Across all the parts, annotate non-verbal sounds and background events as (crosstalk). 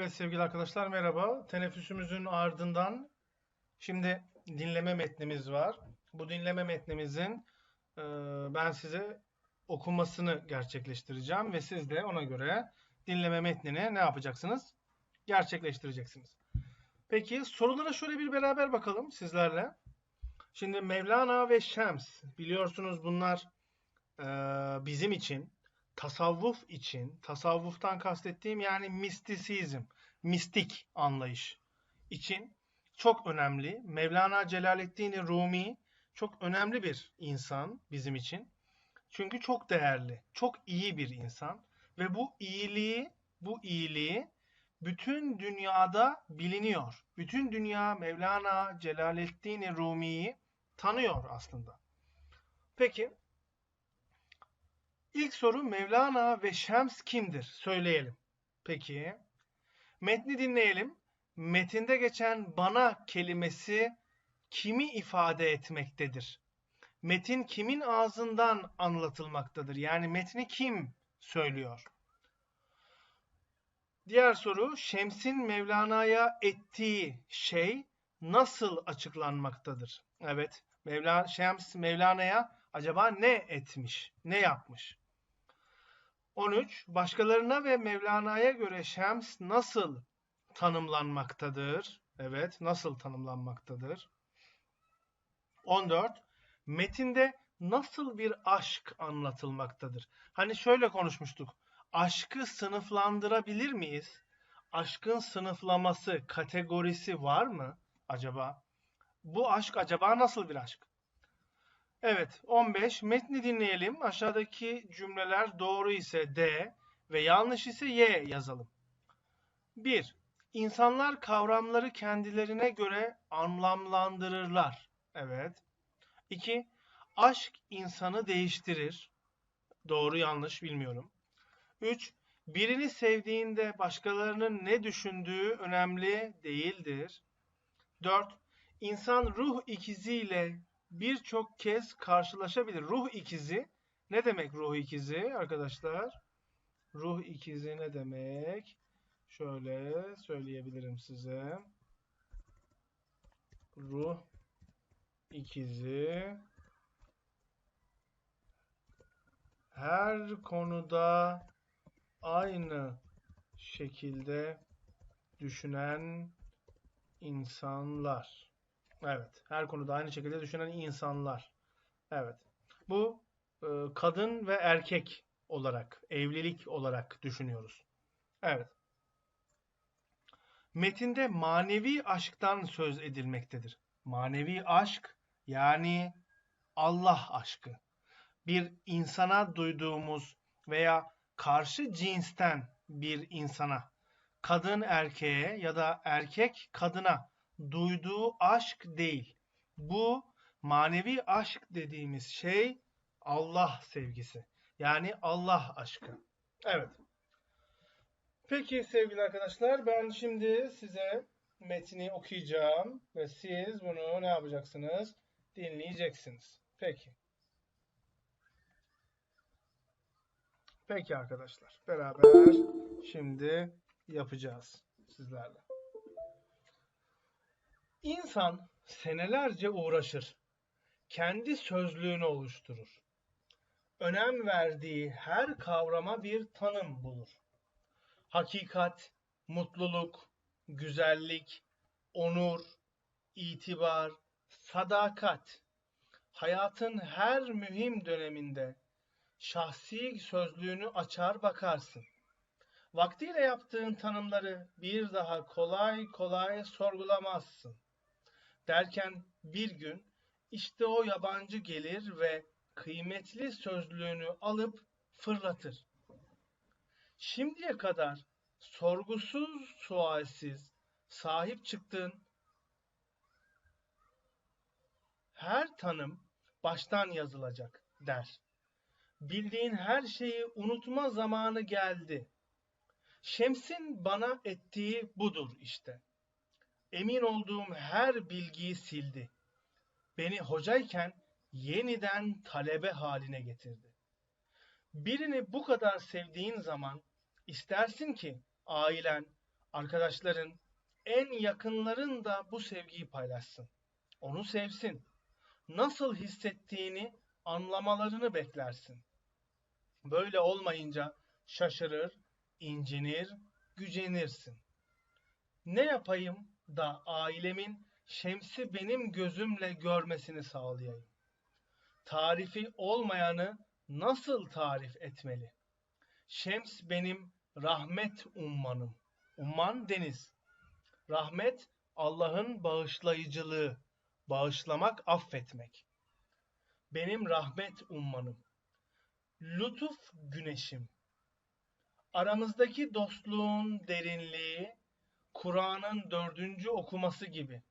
Evet sevgili arkadaşlar merhaba. Teneffüsümüzün ardından şimdi dinleme metnimiz var. Bu dinleme metnimizin e, ben size okumasını gerçekleştireceğim ve siz de ona göre dinleme metnini ne yapacaksınız? Gerçekleştireceksiniz. Peki sorulara şöyle bir beraber bakalım sizlerle. Şimdi Mevlana ve Şems biliyorsunuz bunlar e, bizim için tasavvuf için, tasavvuftan kastettiğim yani mistisizm, mistik anlayış için çok önemli. Mevlana Celaleddin Rumi çok önemli bir insan bizim için. Çünkü çok değerli, çok iyi bir insan ve bu iyiliği, bu iyiliği bütün dünyada biliniyor. Bütün dünya Mevlana Celaleddin Rumi'yi tanıyor aslında. Peki İlk soru Mevlana ve Şems kimdir? Söyleyelim. Peki. Metni dinleyelim. Metinde geçen bana kelimesi kimi ifade etmektedir? Metin kimin ağzından anlatılmaktadır? Yani metni kim söylüyor? Diğer soru Şems'in Mevlana'ya ettiği şey nasıl açıklanmaktadır? Evet, Mevla, Şems Mevlana'ya acaba ne etmiş, ne yapmış? 13. Başkalarına ve Mevlana'ya göre Şems nasıl tanımlanmaktadır? Evet, nasıl tanımlanmaktadır? 14. Metinde nasıl bir aşk anlatılmaktadır? Hani şöyle konuşmuştuk. Aşkı sınıflandırabilir miyiz? Aşkın sınıflaması, kategorisi var mı acaba? Bu aşk acaba nasıl bir aşk? Evet 15 metni dinleyelim. Aşağıdaki cümleler doğru ise D ve yanlış ise Y yazalım. 1. İnsanlar kavramları kendilerine göre anlamlandırırlar. Evet. 2. Aşk insanı değiştirir. Doğru yanlış bilmiyorum. 3. Birini sevdiğinde başkalarının ne düşündüğü önemli değildir. 4. İnsan ruh ikiziyle birçok kez karşılaşabilir. Ruh ikizi ne demek ruh ikizi arkadaşlar? Ruh ikizi ne demek? Şöyle söyleyebilirim size. Ruh ikizi her konuda aynı şekilde düşünen insanlar. Evet. Her konuda aynı şekilde düşünen insanlar. Evet. Bu e, kadın ve erkek olarak, evlilik olarak düşünüyoruz. Evet. Metinde manevi aşktan söz edilmektedir. Manevi aşk yani Allah aşkı. Bir insana duyduğumuz veya karşı cinsten bir insana, kadın erkeğe ya da erkek kadına duyduğu aşk değil. Bu manevi aşk dediğimiz şey Allah sevgisi. Yani Allah aşkı. Evet. Peki sevgili arkadaşlar ben şimdi size metni okuyacağım ve siz bunu ne yapacaksınız? Dinleyeceksiniz. Peki. Peki arkadaşlar beraber şimdi yapacağız sizlerle. İnsan senelerce uğraşır. Kendi sözlüğünü oluşturur. Önem verdiği her kavrama bir tanım bulur. Hakikat, mutluluk, güzellik, onur, itibar, sadakat. Hayatın her mühim döneminde şahsi sözlüğünü açar bakarsın. Vaktiyle yaptığın tanımları bir daha kolay kolay sorgulamazsın. Derken bir gün işte o yabancı gelir ve kıymetli sözlüğünü alıp fırlatır. Şimdiye kadar sorgusuz sualsiz sahip çıktığın her tanım baştan yazılacak der. Bildiğin her şeyi unutma zamanı geldi. Şems'in bana ettiği budur işte emin olduğum her bilgiyi sildi. Beni hocayken yeniden talebe haline getirdi. Birini bu kadar sevdiğin zaman istersin ki ailen, arkadaşların, en yakınların da bu sevgiyi paylaşsın. Onu sevsin. Nasıl hissettiğini anlamalarını beklersin. Böyle olmayınca şaşırır, incinir, gücenirsin. Ne yapayım da ailemin Şems'i benim gözümle görmesini sağlayayım? Tarifi olmayanı nasıl tarif etmeli? Şems benim rahmet ummanım. Umman deniz. Rahmet Allah'ın bağışlayıcılığı. Bağışlamak, affetmek. Benim rahmet ummanım. Lütuf güneşim. Aramızdaki dostluğun derinliği Kur'an'ın dördüncü okuması gibi.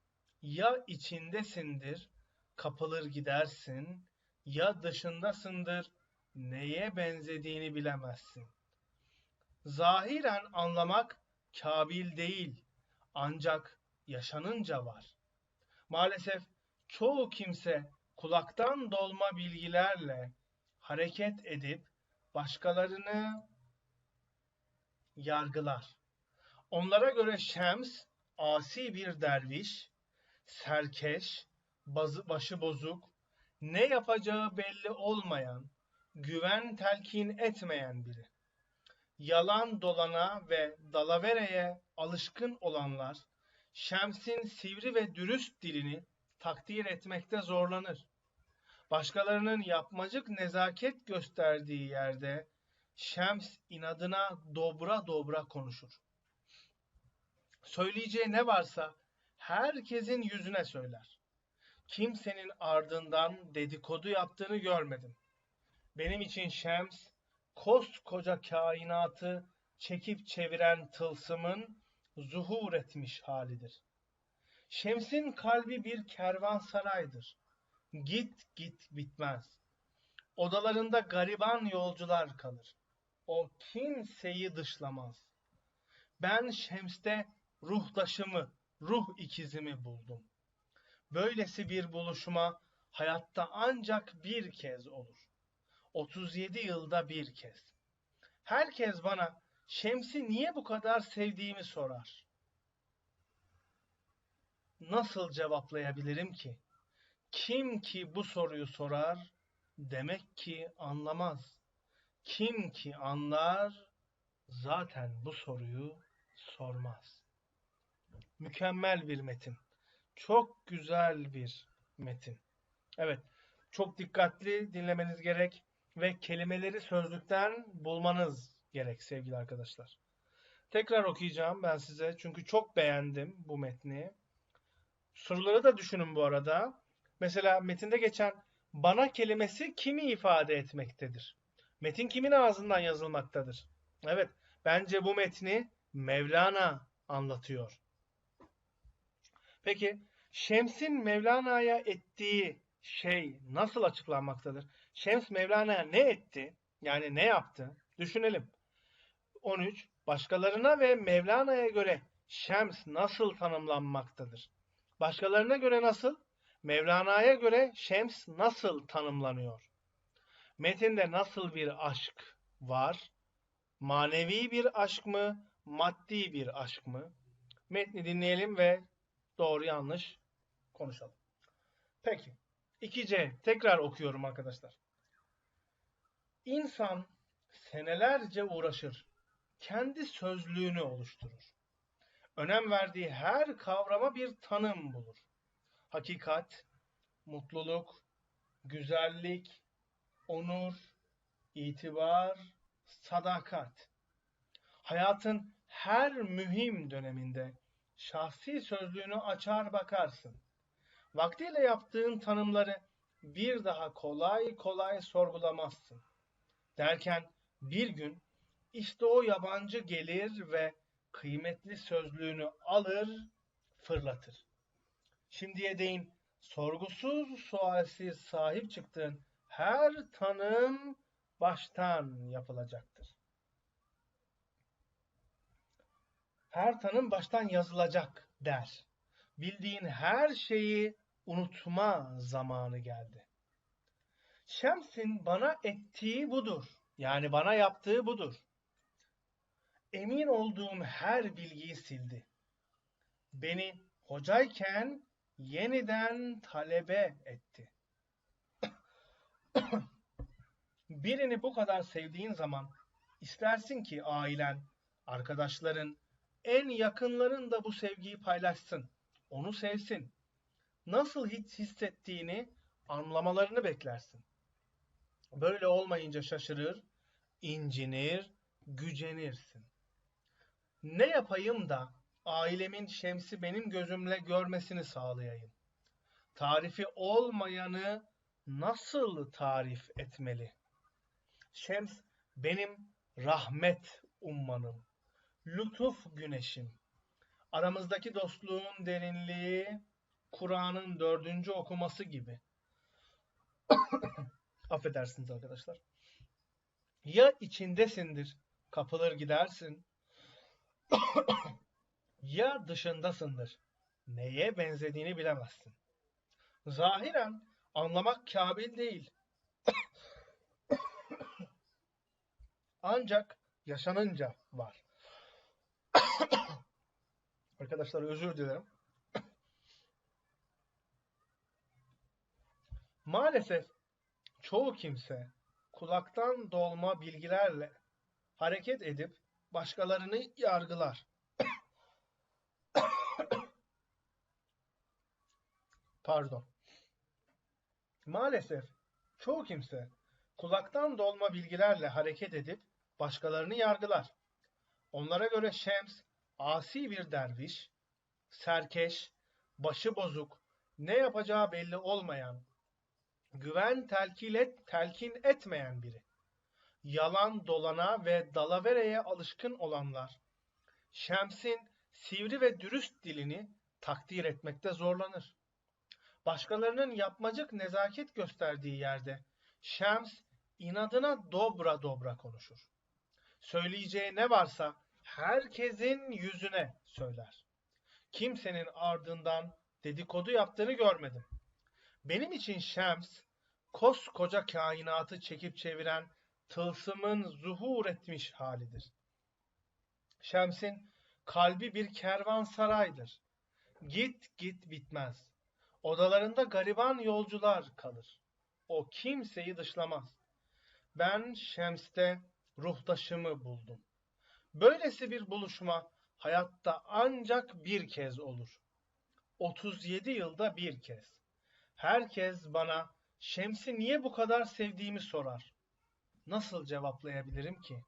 Ya içindesindir, kapılır gidersin, ya dışındasındır, neye benzediğini bilemezsin. Zahiren anlamak kabil değil, ancak yaşanınca var. Maalesef çoğu kimse kulaktan dolma bilgilerle hareket edip başkalarını yargılar. Onlara göre Şems asi bir derviş, serkeş, başı bozuk, ne yapacağı belli olmayan, güven telkin etmeyen biri. Yalan dolana ve dalavereye alışkın olanlar, Şems'in sivri ve dürüst dilini takdir etmekte zorlanır. Başkalarının yapmacık nezaket gösterdiği yerde Şems inadına dobra dobra konuşur. Söyleyeceği ne varsa herkesin yüzüne söyler. Kimsenin ardından dedikodu yaptığını görmedim. Benim için Şems, koskoca kainatı çekip çeviren tılsımın zuhur etmiş halidir. Şems'in kalbi bir kervansaraydır. Git git bitmez. Odalarında gariban yolcular kalır. O kimseyi dışlamaz. Ben Şems'te ruhtaşımı, ruh ikizimi buldum. Böylesi bir buluşma hayatta ancak bir kez olur. 37 yılda bir kez. Herkes bana Şems'i niye bu kadar sevdiğimi sorar. Nasıl cevaplayabilirim ki? Kim ki bu soruyu sorar, demek ki anlamaz. Kim ki anlar, zaten bu soruyu sormaz. Mükemmel bir metin. Çok güzel bir metin. Evet, çok dikkatli dinlemeniz gerek ve kelimeleri sözlükten bulmanız gerek sevgili arkadaşlar. Tekrar okuyacağım ben size çünkü çok beğendim bu metni. Soruları da düşünün bu arada. Mesela metinde geçen bana kelimesi kimi ifade etmektedir? Metin kimin ağzından yazılmaktadır? Evet, bence bu metni Mevlana anlatıyor. Peki, Şems'in Mevlana'ya ettiği şey nasıl açıklanmaktadır? Şems Mevlana'ya ne etti? Yani ne yaptı? Düşünelim. 13. Başkalarına ve Mevlana'ya göre Şems nasıl tanımlanmaktadır? Başkalarına göre nasıl? Mevlana'ya göre Şems nasıl tanımlanıyor? Metinde nasıl bir aşk var? Manevi bir aşk mı? Maddi bir aşk mı? Metni dinleyelim ve doğru yanlış konuşalım. Peki. 2C. Tekrar okuyorum arkadaşlar. İnsan senelerce uğraşır. Kendi sözlüğünü oluşturur. Önem verdiği her kavrama bir tanım bulur. Hakikat, mutluluk, güzellik, onur, itibar, sadakat. Hayatın her mühim döneminde şahsi sözlüğünü açar bakarsın. Vaktiyle yaptığın tanımları bir daha kolay kolay sorgulamazsın. Derken bir gün işte o yabancı gelir ve kıymetli sözlüğünü alır, fırlatır. Şimdiye değin sorgusuz sualsiz sahip çıktığın her tanım baştan yapılacaktır. Her tanım baştan yazılacak der. Bildiğin her şeyi unutma zamanı geldi. Şems'in bana ettiği budur. Yani bana yaptığı budur. emin olduğum her bilgiyi sildi. Beni hocayken yeniden talebe etti. Birini bu kadar sevdiğin zaman istersin ki ailen, arkadaşların, en yakınların da bu sevgiyi paylaşsın, onu sevsin. Nasıl his hissettiğini anlamalarını beklersin. Böyle olmayınca şaşırır, incinir, gücenirsin. Ne yapayım da ailemin Şems'i benim gözümle görmesini sağlayayım? Tarifi olmayanı nasıl tarif etmeli? Şems benim rahmet ummanım, lütuf güneşim. Aramızdaki dostluğun derinliği Kur'an'ın dördüncü okuması gibi. (coughs) Affedersiniz arkadaşlar. Ya içindesindir, kapılır gidersin. (coughs) ya dışındasındır, neye benzediğini bilemezsin. Zahiren anlamak kabil değil. (coughs) Ancak yaşanınca var. Arkadaşlar özür dilerim. Maalesef çoğu kimse kulaktan dolma bilgilerle hareket edip başkalarını yargılar. (coughs) Pardon. Maalesef çoğu kimse kulaktan dolma bilgilerle hareket edip başkalarını yargılar. Onlara göre Şems asi bir derviş, serkeş, başı bozuk, ne yapacağı belli olmayan, güven telkin, et, telkin etmeyen biri. Yalan dolana ve dalavereye alışkın olanlar, Şems'in sivri ve dürüst dilini takdir etmekte zorlanır. Başkalarının yapmacık nezaket gösterdiği yerde Şems inadına dobra dobra konuşur. Söyleyeceği ne varsa herkesin yüzüne söyler. Kimsenin ardından dedikodu yaptığını görmedim. Benim için Şems, koskoca kainatı çekip çeviren tılsımın zuhur etmiş halidir. Şems'in kalbi bir kervansaraydır. Git git bitmez. Odalarında gariban yolcular kalır. O kimseyi dışlamaz. Ben Şems'te ruhtaşımı buldum. Böylesi bir buluşma hayatta ancak bir kez olur. 37 yılda bir kez. Herkes bana Şems'i niye bu kadar sevdiğimi sorar. Nasıl cevaplayabilirim ki?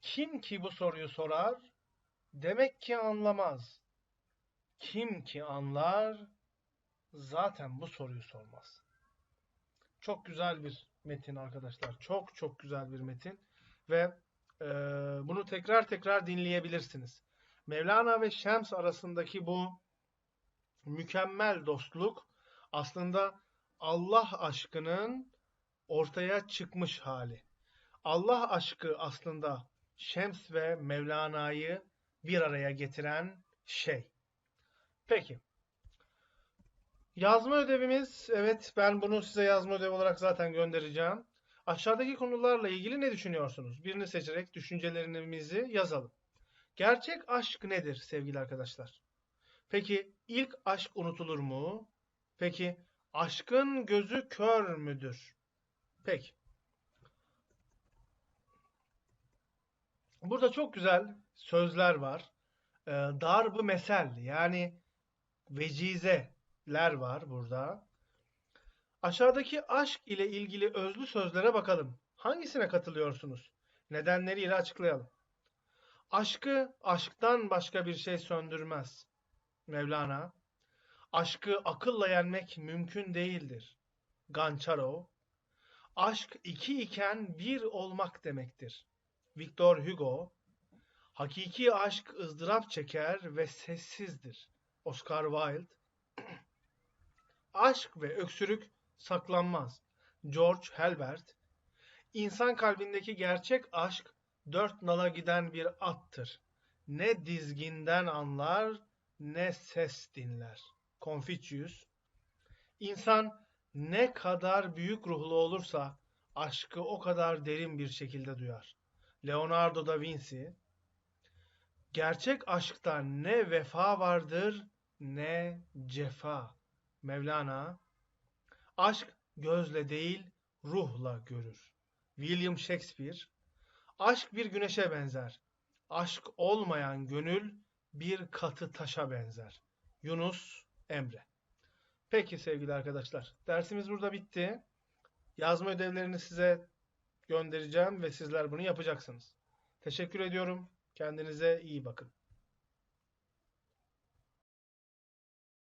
Kim ki bu soruyu sorar? Demek ki anlamaz. Kim ki anlar? Zaten bu soruyu sormaz. Çok güzel bir metin arkadaşlar. Çok çok güzel bir metin. Ve e, bunu tekrar tekrar dinleyebilirsiniz. Mevlana ve Şems arasındaki bu mükemmel dostluk aslında Allah aşkının ortaya çıkmış hali. Allah aşkı aslında Şems ve Mevlana'yı bir araya getiren şey. Peki. Yazma ödevimiz, evet ben bunu size yazma ödevi olarak zaten göndereceğim. Aşağıdaki konularla ilgili ne düşünüyorsunuz? Birini seçerek düşüncelerimizi yazalım. Gerçek aşk nedir sevgili arkadaşlar? Peki ilk aşk unutulur mu? Peki aşkın gözü kör müdür? Peki. Burada çok güzel sözler var. Ee, darb mesel yani vecizeler var burada. Aşağıdaki aşk ile ilgili özlü sözlere bakalım. Hangisine katılıyorsunuz? Nedenleriyle açıklayalım. Aşkı aşktan başka bir şey söndürmez. Mevlana. Aşkı akılla yenmek mümkün değildir. Gançaro. Aşk iki iken bir olmak demektir. Victor Hugo. Hakiki aşk ızdırap çeker ve sessizdir. Oscar Wilde. (clears throat) Aşk ve öksürük saklanmaz. George Helbert. İnsan kalbindeki gerçek aşk dört nala giden bir attır. Ne dizginden anlar ne ses dinler. Confucius. İnsan ne kadar büyük ruhlu olursa aşkı o kadar derin bir şekilde duyar. Leonardo da Vinci. Gerçek aşkta ne vefa vardır ne cefa. Mevlana Aşk gözle değil ruhla görür. William Shakespeare Aşk bir güneşe benzer. Aşk olmayan gönül bir katı taşa benzer. Yunus Emre Peki sevgili arkadaşlar, dersimiz burada bitti. Yazma ödevlerini size göndereceğim ve sizler bunu yapacaksınız. Teşekkür ediyorum. Kendinize iyi bakın.